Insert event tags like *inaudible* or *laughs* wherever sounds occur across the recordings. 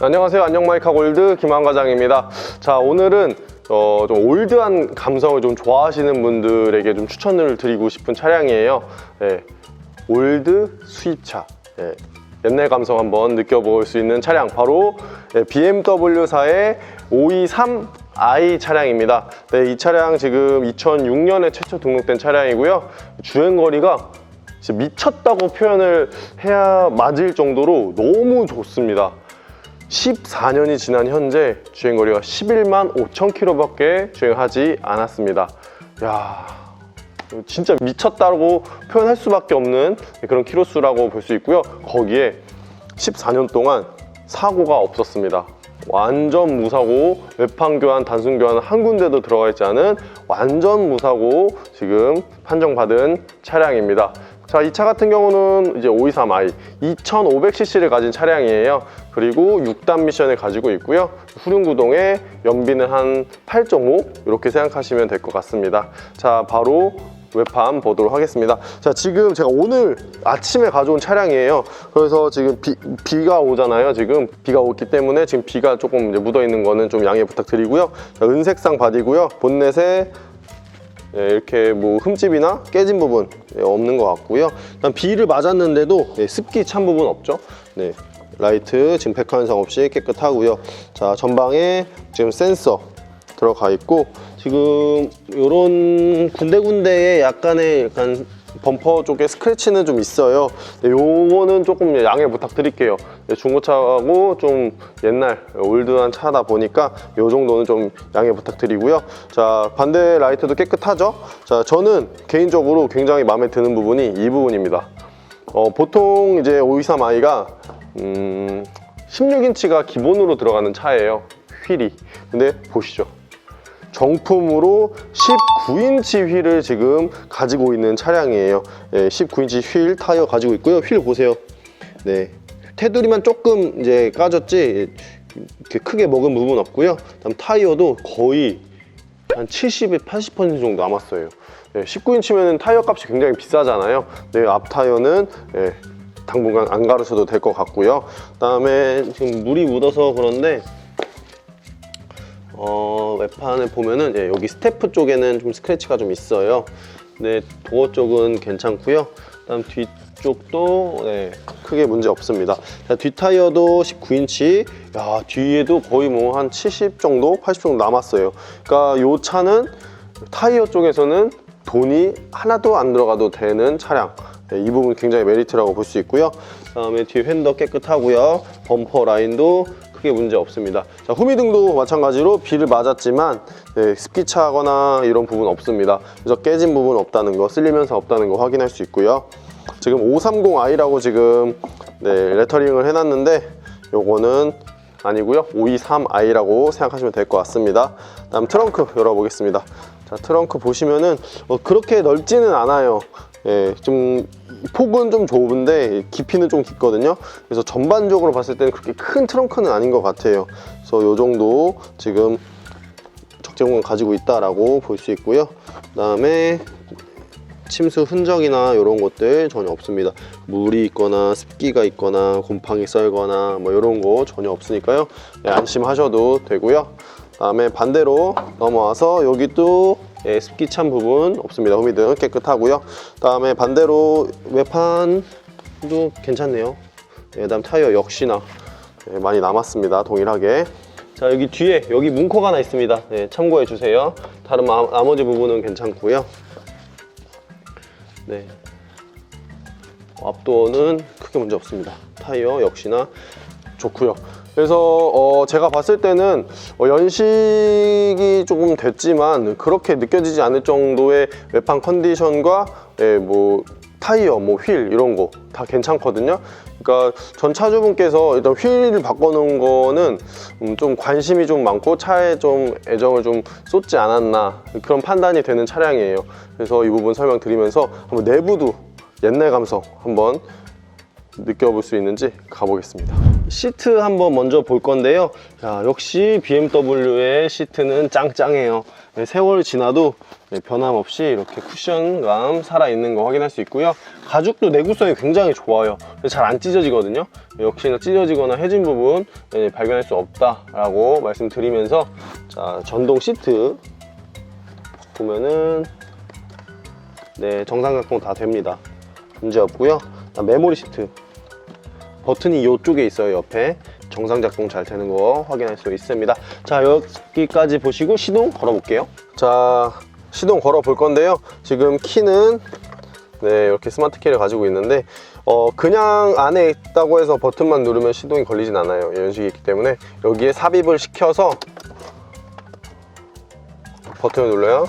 안녕하세요. 안녕 마이카 골드 김한 과장입니다. 자, 오늘은 어, 좀 올드한 감성을 좀 좋아하시는 분들에게 좀 추천을 드리고 싶은 차량이에요. 예, 올드 수입차. 예, 옛날 감성 한번 느껴볼 수 있는 차량 바로 예, BMW사의 523i 차량입니다. 네, 이 차량 지금 2006년에 최초 등록된 차량이고요. 주행 거리가 진짜 미쳤다고 표현을 해야 맞을 정도로 너무 좋습니다. 14년이 지난 현재 주행거리가 11만 5천 킬로밖에 주행하지 않았습니다. 야, 진짜 미쳤다고 표현할 수밖에 없는 그런 키로수라고 볼 수 있고요. 거기에 14년 동안 사고가 없었습니다. 완전 무사고 외판 교환, 단순 교환 한 군데도 들어가 있지 않은 완전 무사고 지금 판정받은 차량입니다. 자, 이 차 같은 경우는 이제 523i 2500cc를 가진 차량이에요. 그리고 6단 미션을 가지고 있고요. 후륜 구동에 연비는 한 8.5 이렇게 생각하시면 될 것 같습니다. 자, 바로 외판 보도록 하겠습니다. 자, 지금 제가 오늘 아침에 가져온 차량이에요. 그래서 지금 비, 비가 오잖아요. 지금 비가 오기 때문에 지금 비가 조금 묻어 있는 거는 좀 양해 부탁드리고요. 자, 은색상 바디고요. 본넷에 예, 이렇게 뭐 흠집이나 깨진 부분 예, 없는 것 같고요. 일단 비를 맞았는데도 예, 습기 찬 부분 없죠. 네, 라이트 지금 백화현상 없이 깨끗하고요. 자 전방에 지금 센서 들어가 있고 지금 이런 군데군데에 약간의 약간 범퍼 쪽에 스크래치는 좀 있어요. 네, 요거는 조금 양해 부탁드릴게요. 네, 중고차하고 좀 옛날 올드한 차다 보니까 요 정도는 좀 양해 부탁드리고요. 자 반대 라이트도 깨끗하죠. 자 저는 개인적으로 굉장히 마음에 드는 부분이 이 부분입니다. 어, 보통 이제 523i가 음, 16인치가 기본으로 들어가는 차예요. 휠이. 근데 보시죠. 정품으로 19인치 휠을 지금 가지고 있는 차량이에요. 예, 19인치 휠 타이어 가지고 있고요. 휠 보세요. 네. 테두리만 조금 이제 까졌지 이렇게 크게 먹은 부분 없고요. 다음 타이어도 거의 한 70에 80% 정도 남았어요. 예, 19인치면 타이어 값이 굉장히 비싸잖아요. 네, 앞 타이어는 예, 당분간 안 가르쳐도 될 것 같고요. 그 다음에 지금 물이 묻어서 그런데 어, 외판을 보면은 예, 여기 스태프 쪽에는 좀 스크래치가 좀 있어요. 네, 도어 쪽은 괜찮고요. 그 다음 뒤쪽도 네, 크게 문제 없습니다. 자, 뒷 타이어도 19인치. 야, 뒤에도 거의 뭐 한 70 정도, 80 정도 남았어요. 그러니까 요 차는 타이어 쪽에서는 돈이 하나도 안 들어가도 되는 차량. 네, 이 부분 굉장히 메리트라고 볼 수 있고요. 그다음에 뒤에 휀더 깨끗하고요. 범퍼 라인도 크게 문제 없습니다. 자, 후미등도 마찬가지로 비를 맞았지만 네, 습기 차거나 이런 부분 없습니다. 그래서 깨진 부분 없다는 거, 쓸리면서 없다는 거 확인할 수 있고요. 지금 530i라고 지금 네, 레터링을 해놨는데 요거는 아니고요. 523i라고 생각하시면 될 것 같습니다. 다음 트렁크 열어보겠습니다. 자, 트렁크 보시면은 어, 그렇게 넓지는 않아요. 예, 좀 폭은 좀 좁은데 깊이는 좀 깊거든요. 그래서 전반적으로 봤을 때는 그렇게 큰 트렁크는 아닌 것 같아요. 그래서 요 정도 지금 적재공간 가지고 있다라고 볼 수 있고요. 그 다음에 침수 흔적이나 이런 것들 전혀 없습니다. 물이 있거나 습기가 있거나 곰팡이 썰거나 뭐 이런 거 전혀 없으니까요. 네, 안심하셔도 되고요. 다음에 반대로 넘어와서 여기 또 예, 습기 찬 부분 없습니다. 후미등 깨끗하고요. 다음에 반대로 외판도 괜찮네요. 예, 다음 타이어 역시나 예, 많이 남았습니다. 동일하게. 자 여기 뒤에 여기 문코가 하나 있습니다. 예, 참고해 주세요. 다른 마- 나머지 부분은 괜찮고요. 네. 앞도어는 크게 문제 없습니다. 타이어 역시나 좋고요. 그래서 어, 제가 봤을 때는 어, 연식이 조금 됐지만 그렇게 느껴지지 않을 정도의 외판 컨디션과 예, 뭐 타이어, 뭐 휠 이런 거 다 괜찮거든요. 그러니까 전 차주분께서 일단 휠을 바꿔놓은 거는 음, 좀 관심이 좀 많고 차에 좀 애정을 좀 쏟지 않았나 그런 판단이 되는 차량이에요. 그래서 이 부분 설명드리면서 한번 내부도 옛날 감성 한번 느껴볼 수 있는지 가보겠습니다. 시트 한번 먼저 볼 건데요. 자, 역시 BMW의 시트는 짱짱해요. 네, 세월이 지나도 네, 변함없이 이렇게 쿠션감 살아있는 거 확인할 수 있고요. 가죽도 내구성이 굉장히 좋아요. 잘 안 찢어지거든요. 역시나 찢어지거나 해진 부분 네, 발견할 수 없다 라고 말씀드리면서 자 전동 시트 보면은 네 정상 작동 다 됩니다. 문제 없고요. 메모리 시트 버튼이 이쪽에 있어요 옆에. 정상 작동 잘 되는 거 확인할 수 있습니다. 자 여기까지 보시고 시동 걸어 볼게요. 자 시동 걸어 볼 건데요. 지금 키는 네 이렇게 스마트 키를 가지고 있는데 어 그냥 안에 있다고 해서 버튼만 누르면 시동이 걸리진 않아요. 연식이 있기 때문에. 여기에 삽입을 시켜서 버튼을 눌러야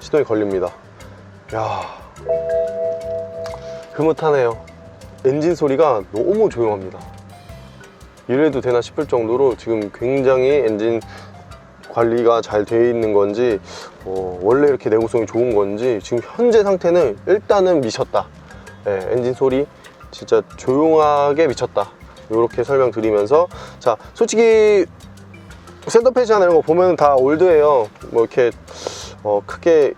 시동이 걸립니다. 야 흐뭇하네요 엔진 소리가 너무 조용합니다. 이래도 되나 싶을 정도로 지금 굉장히 엔진 관리가 잘 되어 있는 건지 어, 원래 이렇게 내구성이 좋은 건지 지금 현재 상태는 일단은 미쳤다. 예, 엔진 소리 진짜 조용하게 미쳤다. 이렇게 설명드리면서 자 솔직히 센터페이지나 이런 거 보면 다 올드해요. 뭐 이렇게 어, 크게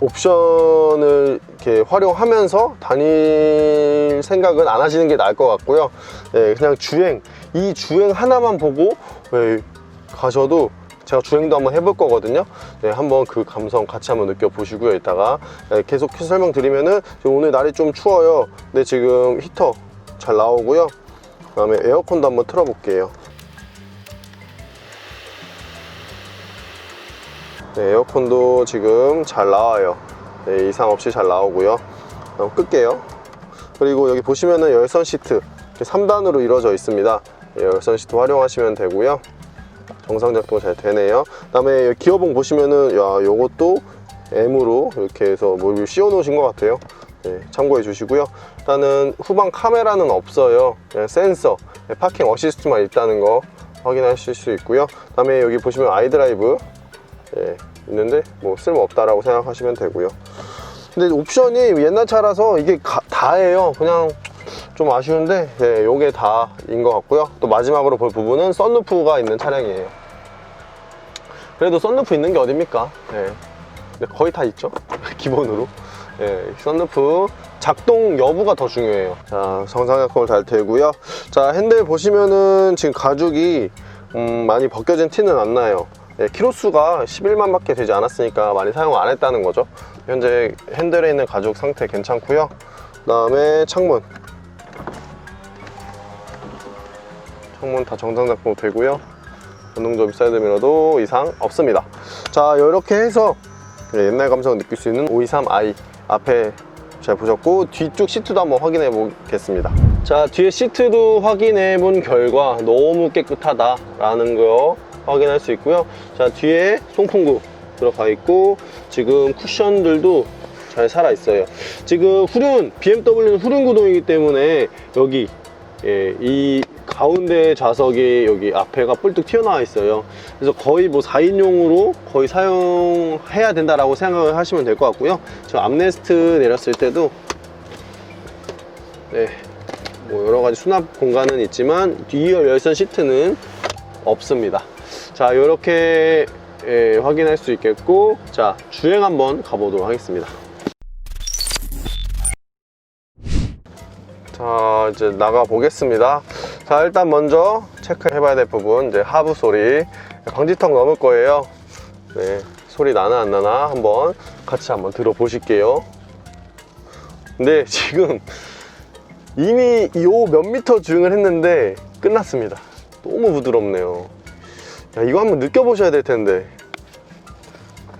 옵션을 이렇게 활용하면서 다닐 생각은 안 하시는 게 나을 것 같고요. 예, 그냥 주행, 이 주행 하나만 보고 예, 가셔도 제가 주행도 한번 해볼 거거든요. 예, 한번 그 감성 같이 한번 느껴보시고요. 이따가 예, 계속 설명드리면은 오늘 날이 좀 추워요. 근데 지금 히터 잘 나오고요. 그 다음에 에어컨도 한번 틀어볼게요. 네, 에어컨도 지금 잘 나와요. 네, 이상 없이 잘 나오고요. 그럼 끌게요. 그리고 여기 보시면은 열선 시트 3단으로 이루어져 있습니다. 네, 열선 시트 활용하시면 되고요. 정상 작동 잘 되네요. 그 다음에 여기 기어봉 보시면은 야, 요것도 M으로 이렇게 해서 뭘 씌워 놓으신 것 같아요. 네, 참고해 주시고요. 일단은 후방 카메라는 없어요. 그냥 센서, 네, 파킹 어시스트만 있다는 거 확인하실 수 있고요. 그 다음에 여기 보시면 아이드라이브 예, 있는데 뭐 쓸모 없다라고 생각하시면 되고요. 근데 옵션이 옛날 차라서 이게 가- 다예요. 그냥 좀 아쉬운데 예, 요게 다인 것 같고요. 또 마지막으로 볼 부분은 썬루프가 있는 차량이에요. 그래도 썬루프 있는 게 어딥니까? 예. 근데 거의 다 있죠. *laughs* 기본으로. 예, 썬루프 작동 여부가 더 중요해요. 자, 정상작동을 잘 되고요. 자, 핸들 보시면은 지금 가죽이 음, 많이 벗겨진 티는 안 나요. 예, 키로수가 11만 밖에 되지 않았으니까 많이 사용 안 했다는 거죠. 현재 핸들에 있는 가죽 상태 괜찮고요. 그 다음에 창문. 창문 다 정상 작동 되고요. 전동접이 사이드 미러도 이상 없습니다. 자, 이렇게 해서 예, 옛날 감성을 느낄 수 있는 523i 앞에 잘 보셨고 뒤쪽 시트도 한번 확인해 보겠습니다. 자, 뒤에 시트도 확인해 본 결과 너무 깨끗하다 라는 거 확인할 수 있고요. 자, 뒤에 송풍구 들어가 있고 지금 쿠션들도 잘 살아 있어요. 지금 후륜 BMW는 후륜 구동이기 때문에 여기 예, 이 가운데 좌석이 여기 앞에가 뿔뚝 튀어나와 있어요. 그래서 거의 뭐 4인용으로 거의 사용해야 된다라고 생각을 하시면 될 것 같고요. 저 암레스트 내렸을 때도 네, 뭐 여러 가지 수납 공간은 있지만 뒤열 열선 시트는 없습니다. 자, 이렇게 예, 확인할 수 있겠고, 자, 주행 한번 가보도록 하겠습니다. 자, 이제 나가 보겠습니다. 자, 일단 먼저 체크해 봐야 될 부분, 이제 하부 소리. 방지턱 넘을 거예요. 네, 소리 나나 안 나나 한번 같이 한번 들어보실게요. 근데 *laughs* 지금 이미 요 몇 미터 주행을 했는데 끝났습니다. 너무 부드럽네요. 야, 이거 한번 느껴보셔야 될 텐데.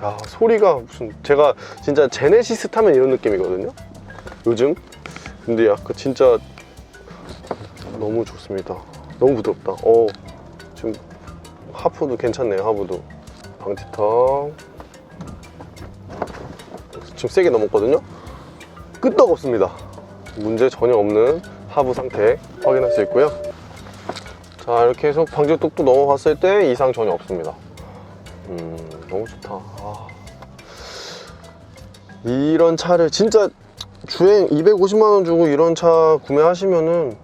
야, 소리가 무슨, 제가 진짜 제네시스 타면 이런 느낌이거든요? 요즘? 근데 약간 진짜 너무 좋습니다. 너무 부드럽다. 어, 지금 하프도 괜찮네요, 하부도. 방지턱. 지금 세게 넘었거든요? 끄떡 없습니다. 문제 전혀 없는 하부 상태 확인할 수 있고요. 자 이렇게 해서 방지턱도 넘어갔을 때 이상 전혀 없습니다 음 너무 좋다 아. 이런 차를 진짜 주행 250만원 주고 이런 차 구매하시면은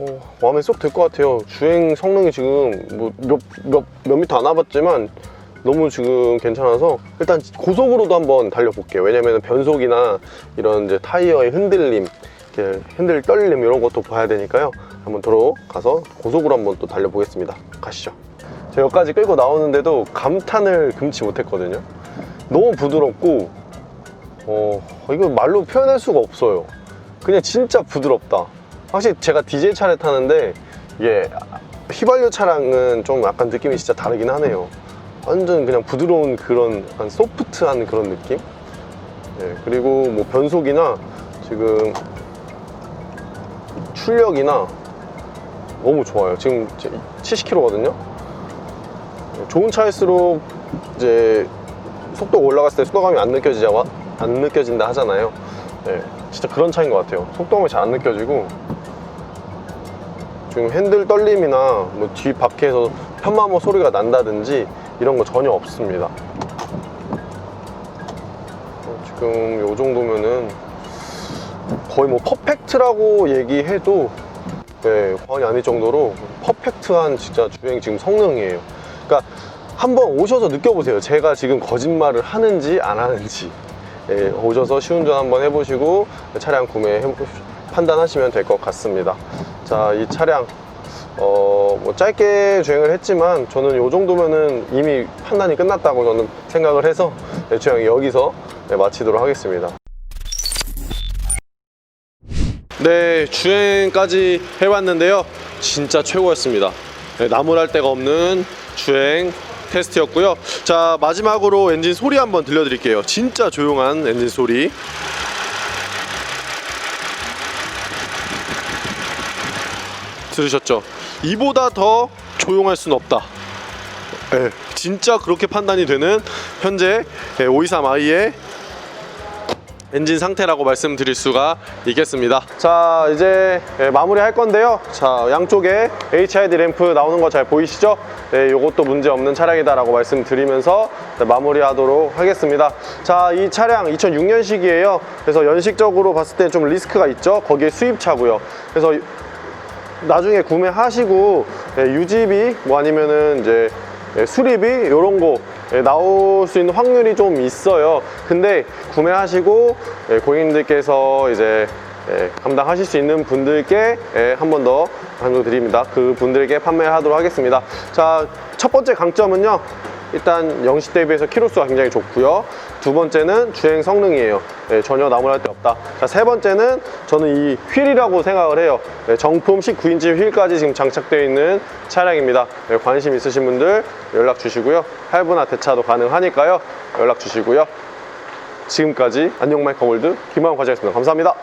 어, 마음에 쏙 들 것 같아요 주행 성능이 지금 뭐 몇 몇 몇 미터 안 와봤지만 너무 지금 괜찮아서 일단 고속으로도 한번 달려볼게요. 왜냐면 변속이나 이런 이제 타이어의 흔들림, 흔들 떨림 이런 것도 봐야 되니까요. 한번 들어가서 고속으로 한번 또 달려보겠습니다. 가시죠. 제가 여기까지 끌고 나오는데도 감탄을 금치 못했거든요. 너무 부드럽고 어 이거 말로 표현할 수가 없어요. 그냥 진짜 부드럽다. 확실히 제가 디젤 차를 타는데 이게 휘발유 차량은 좀 약간 느낌이 진짜 다르긴 하네요. 완전 그냥 부드러운 그런 약간 소프트한 그런 느낌. 네, 그리고 뭐 변속이나 지금 출력이나 너무 좋아요. 지금 70km거든요. 좋은 차일수록 이제 속도가 올라갔을 때 속도감이 안 느껴지자 안 느껴진다 하잖아요. 네, 진짜 그런 차인 것 같아요. 속도감이 잘 안 느껴지고 지금 핸들 떨림이나 뭐 뒤 바퀴에서 편마모 소리가 난다든지 이런 거 전혀 없습니다. 어, 지금 요 정도면은 거의 뭐 퍼펙트라고 얘기해도 네, 과언이 아닐 정도로 퍼펙트한 진짜 주행 지금 성능이에요. 그러니까 한번 오셔서 느껴보세요. 제가 지금 거짓말을 하는지 안 하는지. 예, 오셔서 시운전 한번 해보시고 차량 구매 판단하시면 될 것 같습니다. 자, 이 차량 어, 뭐 짧게 주행을 했지만 저는 이 정도면은 이미 판단이 끝났다고 저는 생각을 해서 네, 주행 여기서 네, 마치도록 하겠습니다. 네, 주행까지 해봤는데요. 진짜 최고였습니다. 네, 나무랄 데가 없는 주행 테스트였고요. 자, 마지막으로 엔진 소리 한번 들려드릴게요. 진짜 조용한 엔진 소리. 들으셨죠? 이보다 더 조용할 수는 없다. 네, 진짜 그렇게 판단이 되는 현재 523i의 엔진 상태라고 말씀드릴 수가 있겠습니다. 자, 이제 예, 마무리 할 건데요. 자, 양쪽에 HID 램프 나오는 거 잘 보이시죠? 네, 이것도 문제 없는 차량이다 라고 말씀드리면서 네, 마무리 하도록 하겠습니다. 자, 이 차량 2006년식이에요. 그래서 연식적으로 봤을 때 좀 리스크가 있죠. 거기에 수입차고요. 그래서 나중에 구매하시고 예, 유지비 뭐 아니면은 이제 예, 수리비 이런 거 예, 나올 수 있는 확률이 좀 있어요. 근데 구매하시고 예, 고객님들께서 이제 예, 감당하실 수 있는 분들께 예, 한번 더 강조드립니다. 그 분들에게 판매하도록 하겠습니다. 자, 첫 번째 강점은요. 일단 영시 대비해서 키로수가 굉장히 좋고요. 두 번째는 주행 성능이에요. 예, 전혀 나무랄 데 없다. 자, 세 번째는 저는 이 휠이라고 생각을 해요. 예, 정품 19인치 휠까지 지금 장착되어 있는 차량입니다. 예, 관심 있으신 분들 연락 주시고요. 할부나 대차도 가능하니까요. 연락 주시고요. 지금까지 안녕 마이카 월드 김하영 과장이었습니다. 감사합니다.